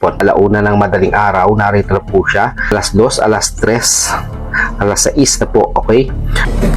po. Alauna ng madaling araw, narito na po siya. Alas 2, alas 3, alas 6 na po, okay?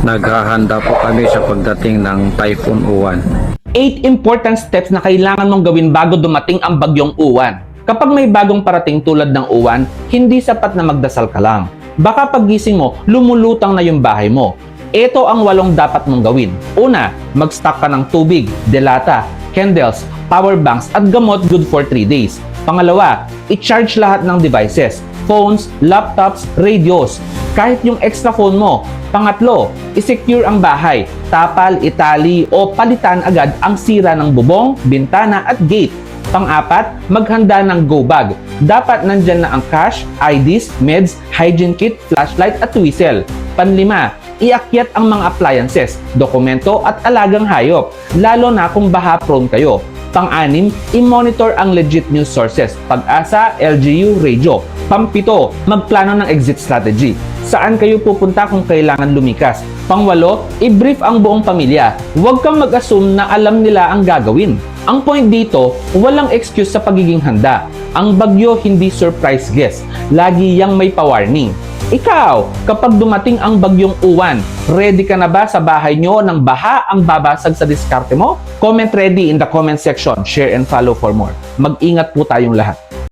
Naghahanda po kami sa pagdating ng Typhoon Uwan. 8 important steps na kailangan mong gawin bago dumating ang bagyong uwan. Kapag may bagong parating tulad ng uwan, hindi sapat na magdasal ka lang. Baka pagising mo, lumulutang na yung bahay mo. Ito ang walong dapat mong gawin. Una, mag-stock ka ng tubig, delata, candles, power banks at gamot good for 3 days. Pangalawa, i-charge lahat ng devices, phones, laptops, radios, kahit yung extra phone mo. Pangatlo, i-secure ang bahay, tapal, itali o palitan agad ang sira ng bubong, bintana at gate. Pang-apat, maghanda ng go bag. Dapat nandyan na ang cash, IDs, meds, hygiene kit, flashlight at whistle. Panlima, iakyat ang mga appliances, dokumento at alagang hayop, lalo na kung baha prone kayo. Pang-anim, i-monitor ang legit news sources, pag-asa, LGU, radio. Pampito, magplano ng exit strategy. Saan kayo pupunta kung kailangan lumikas? Pangwalo, i-brief ang buong pamilya. Huwag kang mag-assume na alam nila ang gagawin. Ang point dito, walang excuse sa pagiging handa. Ang bagyo hindi surprise guest. Lagi yang may pa-warning. Ikaw, kapag dumating ang bagyong uwan, ready ka na ba sa bahay nyo ng baha ang babasag sa diskarte mo? Comment ready in the comment section. Share and follow for more. Mag-ingat po tayong lahat.